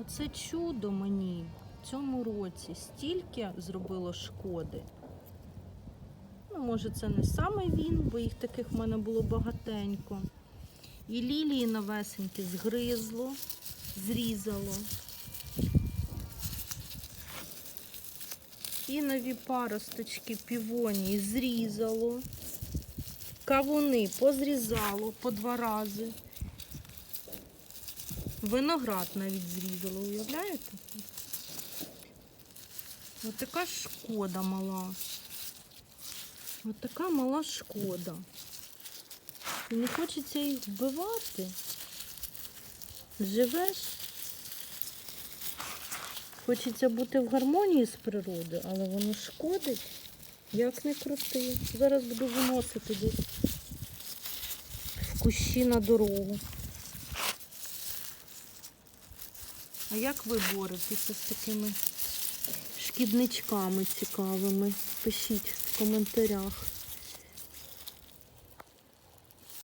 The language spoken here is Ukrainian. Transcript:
Оце чудо мені в цьому році стільки зробило шкоди. Ну, може, це не саме він, бо їх таких в мене було багатенько. І лілії новесенькі згризло, зрізало. І нові паросточки півонії зрізало. Кавуни позрізало по два рази. Виноград навіть зрізало, уявляєте? Ось така шкода мала. Ось така мала шкода. І не хочеться їх вбивати. Живеш. Хочеться бути в гармонії з природою, але воно шкодить. Як не крути. Зараз буду виносити десь в кущі на дорогу. А як ви боретеся з такими шкідничками цікавими? Пишіть в коментарях.